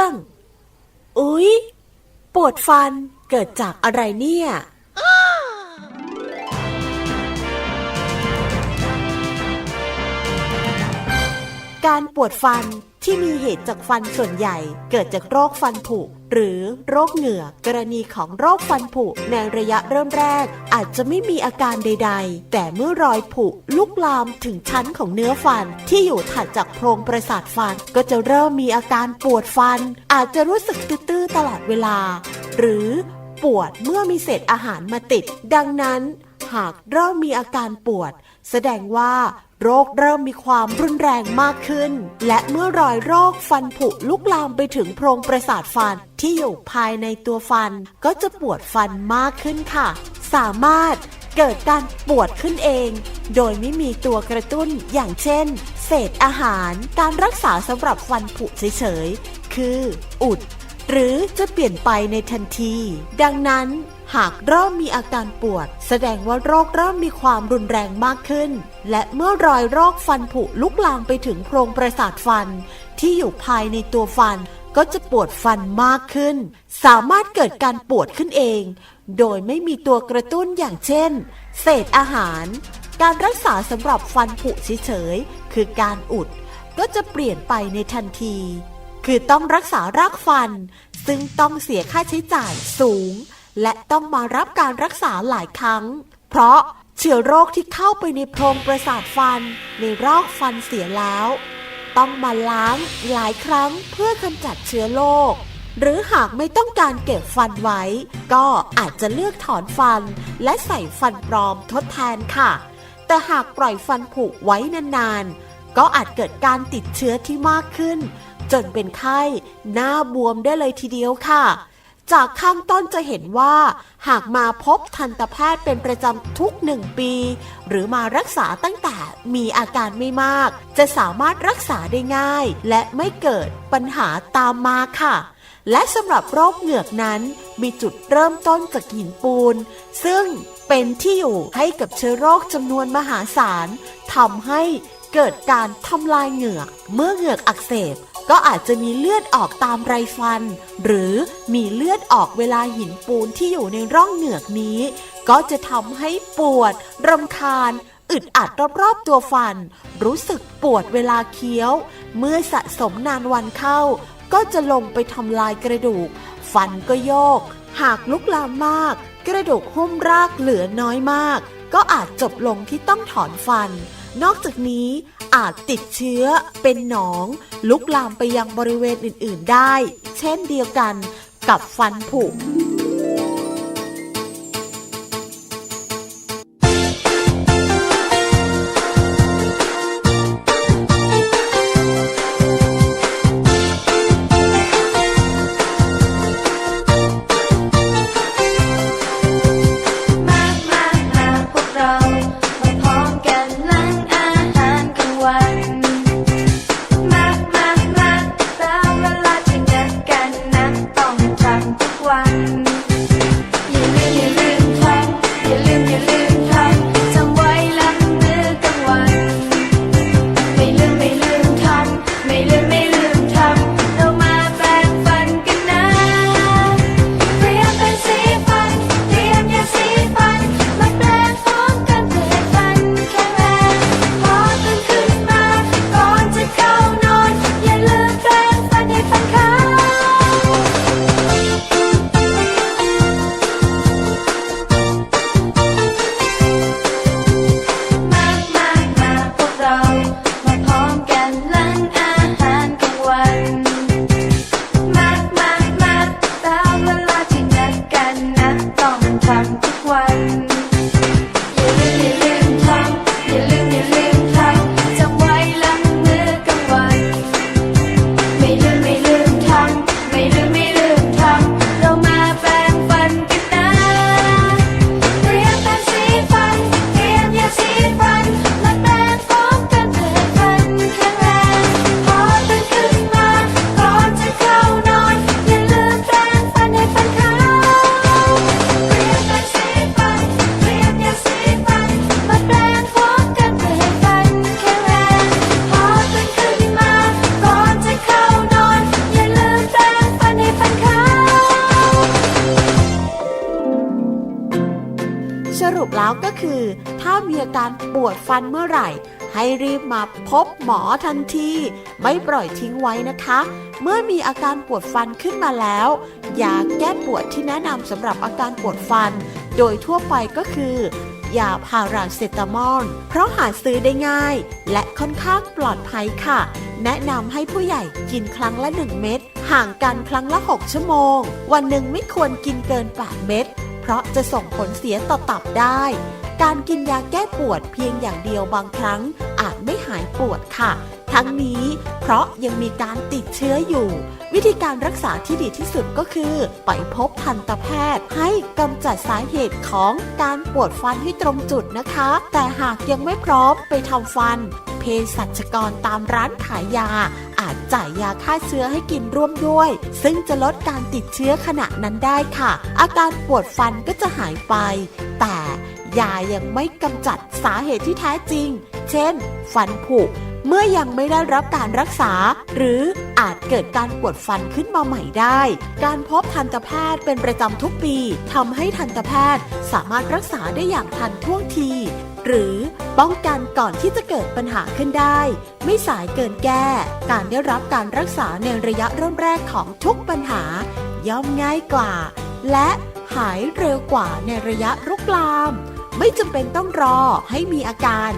รื่อง อุ๊ย ปวดฟันเกิดจากอะไรเนี่ย การปวดฟันที่มีเหตุจากฟันส่วนใหญ่ เกิดจากโรคฟันผุ หรือโรคเหงือกกรณีของโรคฟันผุในระยะเริ่มแรก อาจจะไม่มีอาการใด ๆ แต่เมื่อรอยผุลุกลามถึงชั้นของเนื้อฟันที่อยู่ถัดจากโพรงประสาทฟัน ก็จะเริ่มมีอาการปวดฟัน อาจจะรู้สึกตื้อๆตลอดเวลา หรือปวดเมื่อมีเศษอาหารมาติด ดังนั้น หากเริ่มมีอาการปวด แสดงว่าโรคเริ่มมีความรุนแรงมากขึ้น และเมื่อรอยโรคฟันผุลุกลามไปถึงโพรงประสาทฟันที่อยู่ภายในตัวฟัน ก็จะปวดฟันมากขึ้นค่ะ สามารถเกิดการปวดขึ้นเอง โดยไม่มีตัวกระตุ้นอย่างเช่น เศษอาหารการรักษาสำหรับฟันผุเฉยๆ คือ อุด หรือจะเปลี่ยนไปในทันที ดังนั้น หากเริ่มมีอาการปวด แสดงว่าโรคเริ่มมีความรุนแรงมากขึ้น และเมื่อรอยโรคฟันผุลุกลามไปถึงโพรงประสาทฟัน ที่อยู่ภายในตัวฟันก็จะปวดฟันมากขึ้น สามารถเกิดการปวดขึ้นเอง โดยไม่มีตัวกระตุ้นอย่างเช่น เศษอาหาร การรักษาสำหรับฟันผุเฉยๆคือการอุด ก็จะเปลี่ยนไปในทันที คือต้องรักษารากฟัน ซึ่งต้องเสียค่าใช้จ่ายสูง และต้องมารับการรักษาหลายครั้ง เพราะเชื้อโรคที่เข้าไปในโพรงประสาทฟันในรอกฟันเสียแล้ว ต้องมาล้างหลายครั้งเพื่อกำจัดเชื้อโรคหรือหากไม่ต้องการเก็บฟันไว้ ก็อาจจะเลือกถอนฟัน และใส่ฟันปลอมทดแทนค่ะ แต่หากปล่อยฟันผุไว้นานๆ ก็อาจเกิดการติดเชื้อที่มากขึ้น จนเป็นไข้หน้าบวมได้เลยทีเดียวค่ะ จากข้างต้นจะเห็นว่า หากมาพบทันตแพทย์เป็นประจำทุกหนึ่งปี หรือมารักษาตั้งแต่มีอาการไม่มาก จะสามารถรักษาได้ง่าย และไม่เกิดปัญหาตามมาค่ะ และสำหรับโรคเหงือกนั้น มีจุดเริ่มต้นจากหินปูน ซึ่งเป็นที่อยู่ให้กับเชื้อโรคจำนวนมหาศาลทำให้ เกิดการทำลายเหงือก เมื่อเหงือกอักเสบก็อาจจะมีเลือดออกตามไรฟัน หรือมีเลือดออกเวลาหินปูนที่อยู่ในร่องเหงือกนี้ ก็จะทำให้ปวดรำคาญ อึดอัดรอบๆตัวฟัน รู้สึกปวดเวลาเคี้ยว เมื่อสะสมนานวันเข้า ก็จะลงไปทำลายกระดูก ฟันก็โยก หากลุกลามมาก กระดูกหุ้มรากเหลือน้อยมาก ก็อาจจบลงที่ต้องถอนฟัน นอกจากนี้อาจติดเชื้อเป็นหนอง ลุกลามไปยังบริเวณอื่น ๆ ได้ เช่นเดียวกันกับฟันผุ แล้วก็คือ ถ้ามีอาการปวดฟันเมื่อไหร่ ให้รีบมาพบหมอทันที ไม่ปล่อยทิ้งไว้นะคะ เมื่อมีอาการปวดฟันขึ้นมาแล้วยาแก้ปวดที่แนะนำสำหรับอาการปวดฟัน โดยทั่วไปก็คือยาพาราเซตามอล เพราะหาซื้อได้ง่าย และค่อนข้างปลอดภัยค่ะ แนะนำให้ผู้ใหญ่กินครั้งละ 1 เม็ด ห่างกันครั้งละ 6 ชั่วโมง วันหนึ่งไม่ควรกินเกิน 8 เม็ด ราะจะส่งผลเสียต่อตับได้ การกินยาแก้ปวดเพียงอย่างเดียวบางครั้งอาจไม่หายปวดค่ะ ทั้งนี้เพราะยังมีการติดเชื้ออยู่ วิธีการรักษาที่ดีที่สุดก็คือ ไปพบทันตแพทย์ ให้กำจัดสาเหตุของการปวดฟันให้ตรงจุดนะคะ แต่หากยังไม่พร้อมไปทำฟันเภสัชกรตามร้านขายยาอา จจ่ายยาฆ่าเชื้อให้กินร่วมด้วย ซึ่งจะลดการติดเชื้อขณะนั้นได้ค่ะ อาการปวดฟันก็จะหายไป แต่ยายังไม่กำจัดสาเหตุที่แท้จริง เช่น ฟันผุเมื่อยังไม่ได้รับการรักษา หรืออาจเกิดการปวดฟันขึ้นมาใหม่ได้ การพบทันตแพทย์เป็นประจำทุกปีทำให้ทันตแพทย์สามารถรักษาได้อย่างทันท่วงที หรือป้องกันก่อนที่จะเกิดปัญหาขึ้นได้ ไม่สายเกินแก้ การได้รับการรักษาในระยะเริ่มแรกของทุกปัญหา ย่อมง่ายกว่า และหายเร็วกว่าในระยะรุกลาม ไม่จำเป็นต้องรอให้มีอาการ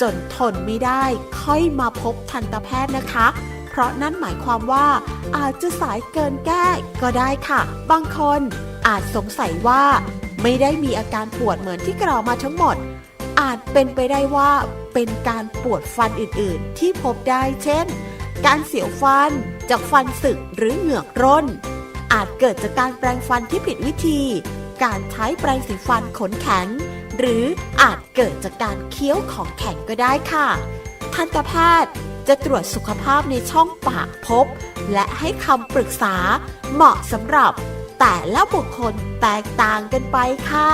จนทนไม่ได้ค่อยมาพบทันตแพทย์นะคะ เพราะนั่นหมายความว่าอาจจะสายเกินแก้ก็ได้ค่ะ บางคนอาจสงสัยว่า ไม่ได้มีอาการปวดเหมือนที่กล่าวมาทั้งหมด อาจเป็นไปได้ว่าเป็นการปวดฟันอื่นๆ ที่พบได้เช่น การเสียวฟันจากฟันสึกหรือเหงือกร่น อาจเกิดจากการแปรงฟันที่ผิดวิธี การใช้แปรงสีฟันขนแข็ง หรืออาจเกิดจากการเคี้ยวของแข็งก็ได้ค่ะ ทันตแพทย์จะตรวจสุขภาพในช่องปากพบ และให้คำปรึกษาเหมาะสำหรับแต่ละบุคคลแตกต่างกันไปค่ะ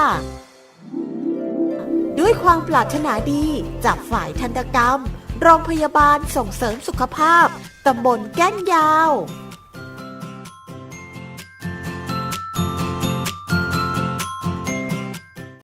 ด้วยความปรารถนาดีจากฝ่ายทันตกรรม โรงพยาบาลส่งเสริมสุขภาพ ตำบลแก้งยาว